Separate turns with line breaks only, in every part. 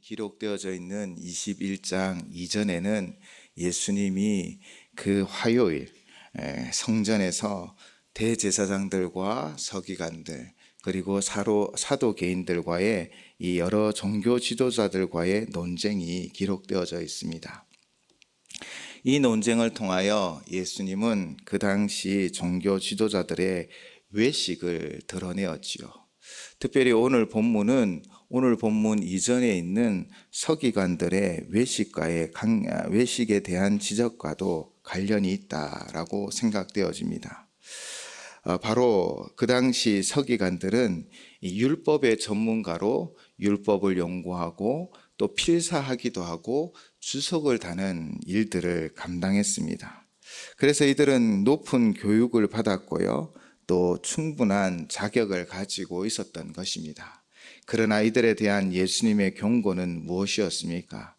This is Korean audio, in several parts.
기록되어져 있는 21장 이전에는 예수님이 그 화요일 에, 성전에서 대제사장들과 서기관들 그리고 사로, 사도 개인들과의 이 여러 종교 지도자들과의 논쟁이 기록되어져 있습니다. 이 논쟁을 통하여 예수님은 그 당시 종교 지도자들의 외식을 드러내었지요. 특별히 오늘 본문은 오늘 본문 이전에 있는 서기관들의 외식과의 강, 아, 외식에 대한 지적과도 관련이 있다라고 생각되어집니다. 어, 바로 그 당시 서기관들은 이 율법의 전문가로 율법을 연구하고 또 필사하기도 하고 주석을 다는 일들을 감당했습니다. 그래서 이들은 높은 교육을 받았고요. 또 충분한 자격을 가지고 있었던 것입니다. 그러나 이들에 대한 예수님의 경고는 무엇이었습니까?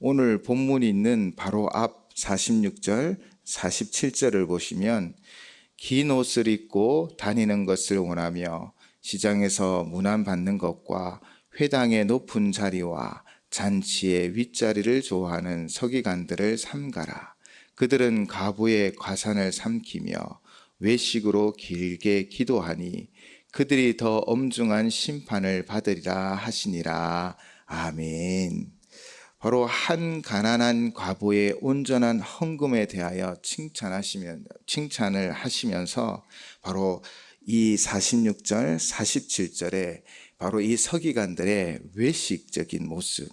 오늘 본문이 있는 바로 앞 46절, 47절을 보시면 긴 옷을 입고 다니는 것을 원하며 시장에서 문안받는 것과 회당의 높은 자리와 잔치의 윗자리를 좋아하는 서기관들을 삼가라. 그들은 가부의 과산을 삼키며 외식으로 길게 기도하니 그들이 더 엄중한 심판을 받으리라 하시니라. 아멘. 바로 한 가난한 과부의 온전한 헌금에 대하여 칭찬하시면 칭찬을 하시면서 바로 이 46절, 47절에 바로 이 서기관들의 외식적인 모습,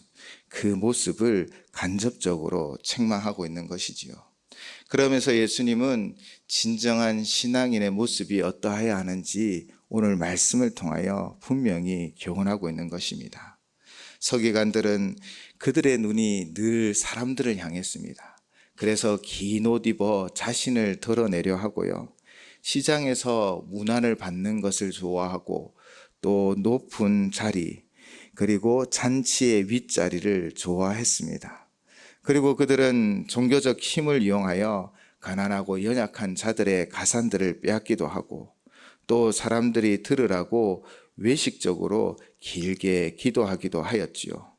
그 모습을 간접적으로 책망하고 있는 것이지요. 그러면서 예수님은 진정한 신앙인의 모습이 어떠해야 하는지 오늘 말씀을 통하여 분명히 교훈하고 있는 것입니다. 서기관들은 그들의 눈이 늘 사람들을 향했습니다. 그래서 긴 옷 입어 자신을 드러내려 하고요. 시장에서 문안을 받는 것을 좋아하고 또 높은 자리, 그리고 잔치의 윗자리를 좋아했습니다. 그리고 그들은 종교적 힘을 이용하여 가난하고 연약한 자들의 가산들을 빼앗기도 하고 또 사람들이 들으라고 외식적으로 길게 기도하기도 하였지요.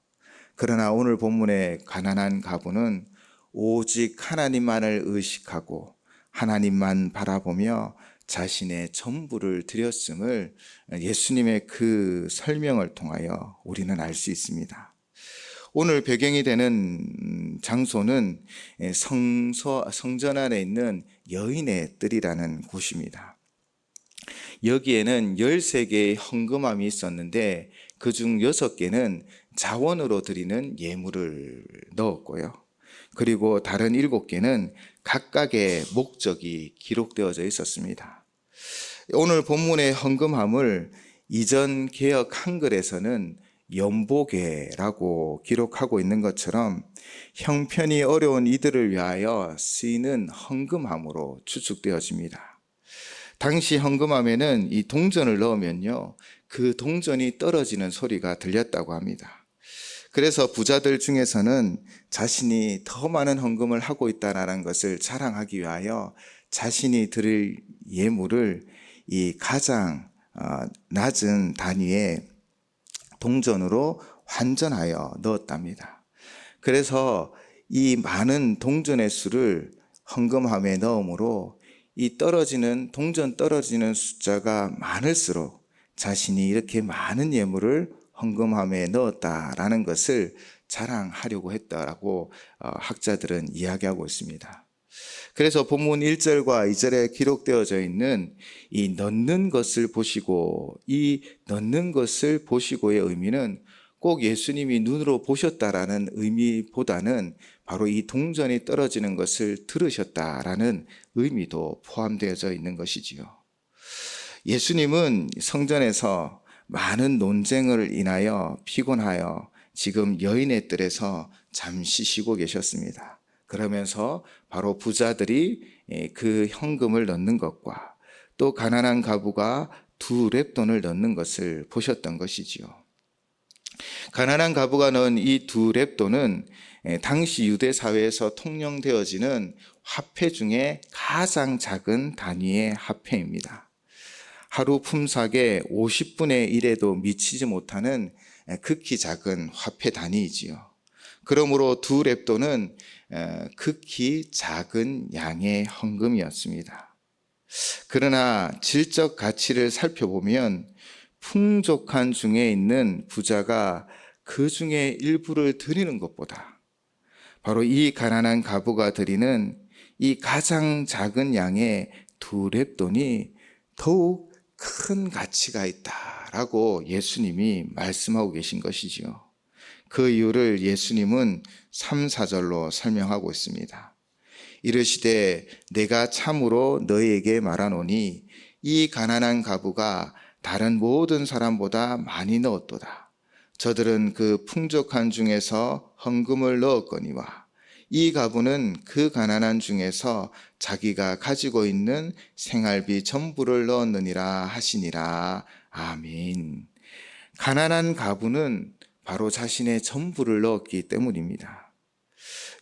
그러나 오늘 본문의 가난한 가부는 오직 하나님만을 의식하고 하나님만 바라보며 자신의 전부를 드렸음을 예수님의 그 설명을 통하여 우리는 알 수 있습니다. 오늘 배경이 되는 장소는 성서, 성전 안에 있는 여인의 뜰이라는 곳입니다. 여기에는 13개의 헌금함이 있었는데 그중 6개는 자원으로 드리는 예물을 넣었고요. 그리고 다른 7개는 각각의 목적이 기록되어져 있었습니다. 오늘 본문의 헌금함을 이전 개혁 한글에서는 연보계라고 기록하고 있는 것처럼 형편이 어려운 이들을 위하여 쓰이는 헌금함으로 추측되어집니다. 당시 헌금함에는 이 동전을 넣으면요, 그 동전이 떨어지는 소리가 들렸다고 합니다. 그래서 부자들 중에서는 자신이 더 많은 헌금을 하고 있다는 것을 자랑하기 위하여 자신이 드릴 예물을 이 가장 어, 낮은 단위의 동전으로 환전하여 넣었답니다. 그래서 이 많은 동전의 수를 헌금함에 넣음으로 이 떨어지는 동전 떨어지는 숫자가 많을수록 자신이 이렇게 많은 예물을 헌금함에 넣었다라는 것을 자랑하려고 했다라고 어, 학자들은 이야기하고 있습니다. 그래서 본문 1절과 2절에 기록되어져 있는 이 넣는 것을 보시고 이 넣는 것을 보시고의 의미는 꼭 예수님이 눈으로 보셨다라는 의미보다는 바로 이 동전이 떨어지는 것을 들으셨다라는 의미도 포함되어져 있는 것이지요. 예수님은 성전에서 많은 논쟁을 인하여 피곤하여 지금 여인의 뜰에서 잠시 쉬고 계셨습니다. 그러면서 바로 부자들이 그 현금을 넣는 것과 또 가난한 가부가 두 랩돈을 넣는 것을 보셨던 것이지요. 가난한 가부가 넣은 이 두 랩돈은 당시 유대 사회에서 통용되어지는 화폐 중에 가장 작은 단위의 화폐입니다. 하루 품삯의 50분의 1에도 미치지 못하는 극히 작은 화폐 단위이지요. 그러므로 두 랩돈은 어, 극히 작은 양의 헌금이었습니다. 그러나 질적 가치를 살펴보면 풍족한 중에 있는 부자가 그 중에 일부를 드리는 것보다 바로 이 가난한 가부가 드리는 이 가장 작은 양의 두 랩돈이 더욱 큰 가치가 있다라고 예수님이 말씀하고 계신 것이지요. 그 이유를 예수님은 3, 4절로 설명하고 있습니다. 이르시되 내가 참으로 너희에게 말하노니 이 가난한 가부가 다른 모든 사람보다 많이 넣었도다. 저들은 그 풍족한 중에서 헌금을 넣었거니와 이 가부는 그 가난한 중에서 자기가 가지고 있는 생활비 전부를 넣었느니라 하시니라. 아멘. 가난한 가부는 바로 자신의 전부를 넣었기 때문입니다.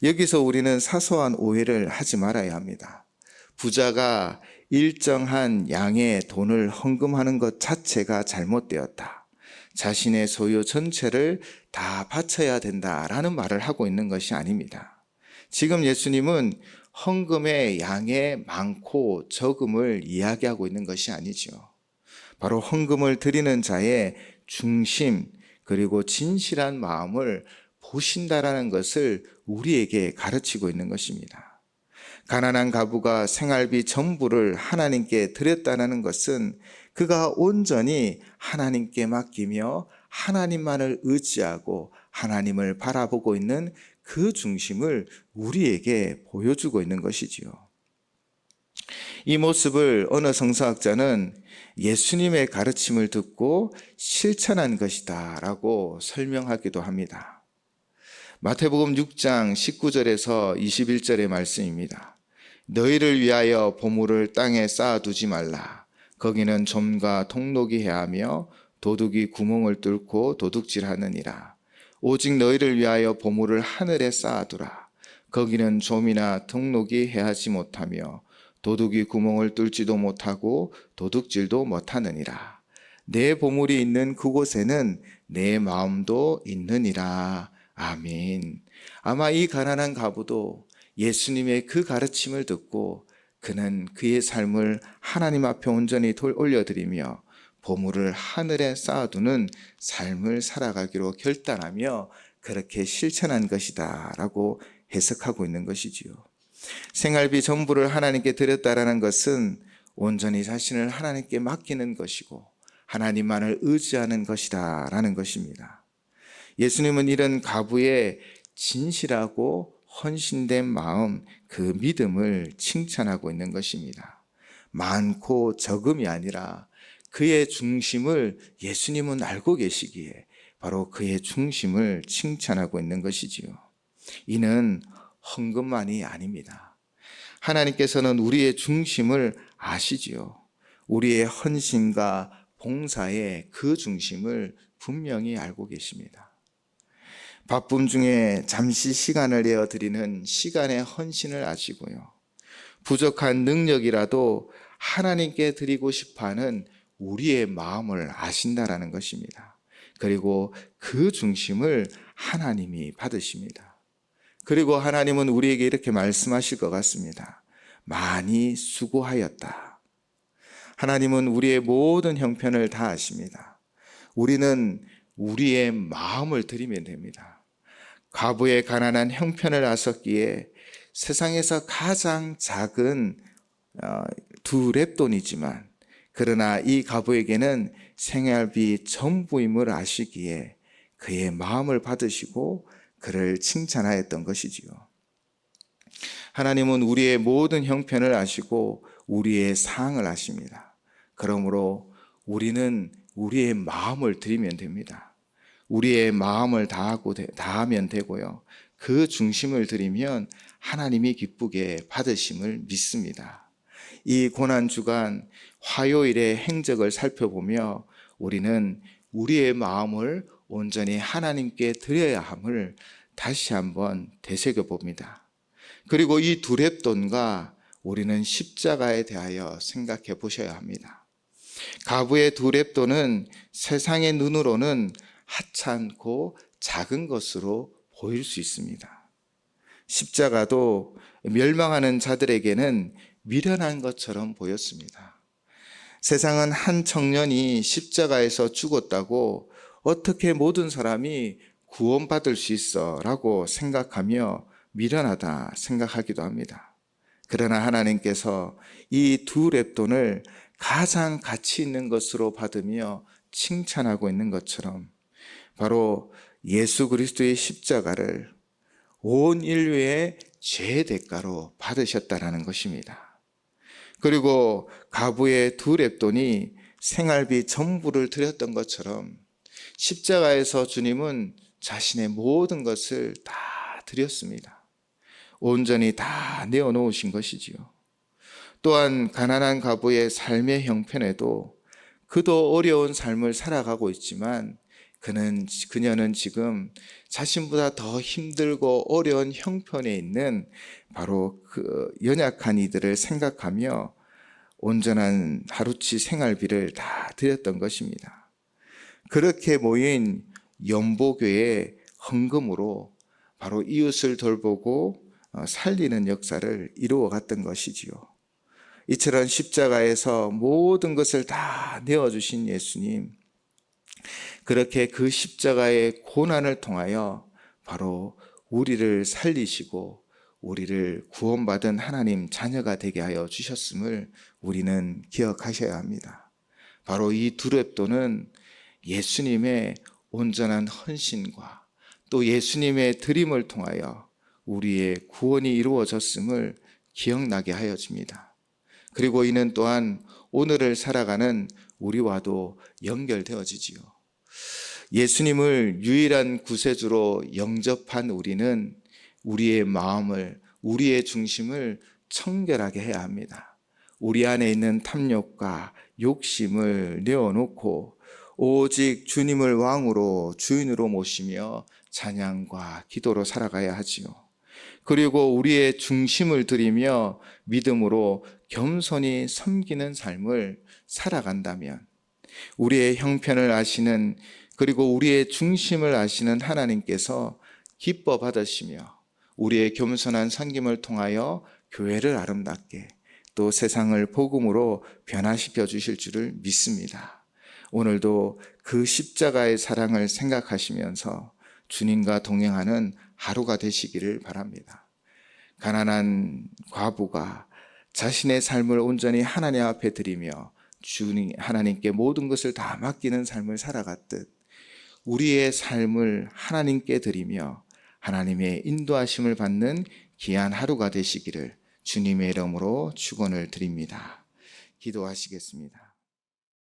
여기서 우리는 사소한 오해를 하지 말아야 합니다. 부자가 일정한 양의 돈을 헌금하는 것 자체가 잘못되었다. 자신의 소유 전체를 다 바쳐야 된다라는 말을 하고 있는 것이 아닙니다. 지금 예수님은 헌금의 양의 많고 적음을 이야기하고 있는 것이 아니죠. 바로 헌금을 드리는 자의 중심, 그리고 진실한 마음을 보신다라는 것을 우리에게 가르치고 있는 것입니다. 가난한 가부가 생활비 전부를 하나님께 드렸다는 것은 그가 온전히 하나님께 맡기며 하나님만을 의지하고 하나님을 바라보고 있는 그 중심을 우리에게 보여주고 있는 것이지요. 이 모습을 어느 성서학자는 예수님의 가르침을 듣고 실천한 것이다 라고 설명하기도 합니다. 마태복음 6장 19절에서 21절의 말씀입니다. 너희를 위하여 보물을 땅에 쌓아두지 말라. 거기는 점과 통록이 해하며 도둑이 구멍을 뚫고 도둑질하느니라. 오직 너희를 위하여 보물을 하늘에 쌓아두라. 거기는 좀이나 통록이 해하지 못하며 도둑이 구멍을 뚫지도 못하고 도둑질도 못하느니라. 내 보물이 있는 그곳에는 내 마음도 있느니라. 아멘. 아마 이 가난한 가부도 예수님의 그 가르침을 듣고 그는 그의 삶을 하나님 앞에 온전히 돌 올려드리며 보물을 하늘에 쌓아두는 삶을 살아가기로 결단하며 그렇게 실천한 것이다 라고 해석하고 있는 것이지요. 생활비 전부를 하나님께 드렸다라는 것은 온전히 자신을 하나님께 맡기는 것이고 하나님만을 의지하는 것이다라는 것입니다. 예수님은 이런 가부의 진실하고 헌신된 마음, 그 믿음을 칭찬하고 있는 것입니다. 많고 적음이 아니라 그의 중심을 예수님은 알고 계시기에 바로 그의 중심을 칭찬하고 있는 것이지요. 이는 헌금만이 아닙니다. 하나님께서는 우리의 중심을 아시지요. 우리의 헌신과 봉사의 그 중심을 분명히 알고 계십니다. 바쁨 중에 잠시 시간을 내어 드리는 시간의 헌신을 아시고요. 부족한 능력이라도 하나님께 드리고 싶어 하는 우리의 마음을 아신다라는 것입니다. 그리고 그 중심을 하나님이 받으십니다. 그리고 하나님은 우리에게 이렇게 말씀하실 것 같습니다. 많이 수고하였다. 하나님은 우리의 모든 형편을 다 아십니다. 우리는 우리의 마음을 드리면 됩니다. 과부의 가난한 형편을 아셨기에 세상에서 가장 작은 어, 두 랩돈이지만 그러나 이 가부에게는 생활비 전부임을 아시기에 그의 마음을 받으시고 그를 칭찬하였던 것이지요. 하나님은 우리의 모든 형편을 아시고 우리의 상을 아십니다. 그러므로 우리는 우리의 마음을 드리면 됩니다. 우리의 마음을 다하고 다하면 되고요. 그 중심을 드리면 하나님이 기쁘게 받으심을 믿습니다. 이 고난 주간 화요일의 행적을 살펴보며 우리는 우리의 마음을 온전히 하나님께 드려야 함을 다시 한번 되새겨 봅니다. 그리고 이 두랩돈과 우리는 십자가에 대하여 생각해 보셔야 합니다. 가부의 두랩돈은 세상의 눈으로는 하찮고 작은 것으로 보일 수 있습니다. 십자가도 멸망하는 자들에게는 미련한 것처럼 보였습니다. 세상은 한 청년이 십자가에서 죽었다고 어떻게 모든 사람이 구원받을 수 있어 라고 생각하며 미련하다 생각하기도 합니다. 그러나 하나님께서 이 두 랩돈을 가장 가치 있는 것으로 받으며 칭찬하고 있는 것처럼 바로 예수 그리스도의 십자가를 온 인류의 죄 대가로 받으셨다라는 것입니다. 그리고 가부의 두 랩돈이 생활비 전부를 드렸던 것처럼 십자가에서 주님은 자신의 모든 것을 다 드렸습니다. 온전히 다 내어놓으신 것이지요. 또한 가난한 가부의 삶의 형편에도 그도 어려운 삶을 살아가고 있지만 그는 그녀는 지금 자신보다 더 힘들고 어려운 형편에 있는 바로 그 연약한 이들을 생각하며 온전한 하루치 생활비를 다 드렸던 것입니다. 그렇게 모인 연보교의 헌금으로 바로 이웃을 돌보고 어, 살리는 역사를 이루어 갔던 것이지요. 이처럼 십자가에서 모든 것을 다 내어주신 예수님, 그렇게 그 십자가의 고난을 통하여 바로 우리를 살리시고 우리를 구원받은 하나님 자녀가 되게 하여 주셨음을 우리는 기억하셔야 합니다. 바로 이 두렵도는 예수님의 온전한 헌신과 또 예수님의 드림을 통하여 우리의 구원이 이루어졌음을 기억나게 하여 줍니다. 그리고 이는 또한 오늘을 살아가는 우리와도 연결되어지지요. 예수님을 유일한 구세주로 영접한 우리는 우리의 마음을, 우리의 중심을 청결하게 해야 합니다. 우리 안에 있는 탐욕과 욕심을 내어놓고 오직 주님을 왕으로 주인으로 모시며 찬양과 기도로 살아가야 하지요. 그리고 우리의 중심을 들이며 믿음으로 겸손히 섬기는 삶을 살아간다면 우리의 형편을 아시는 그리고 우리의 중심을 아시는 하나님께서 기뻐 받으시며 우리의 겸손한 섬김을 통하여 교회를 아름답게 또 세상을 복음으로 변화시켜 주실 줄을 믿습니다. 오늘도 그 십자가의 사랑을 생각하시면서 주님과 동행하는 하루가 되시기를 바랍니다. 가난한 과부가 자신의 삶을 온전히 하나님 앞에 드리며 주님 하나님께 모든 것을 다 맡기는 삶을 살아갔듯 우리의 삶을 하나님께 드리며 하나님의 인도하심을 받는 귀한 하루가 되시기를 주님의 이름으로 축원을 드립니다. 기도하시겠습니다.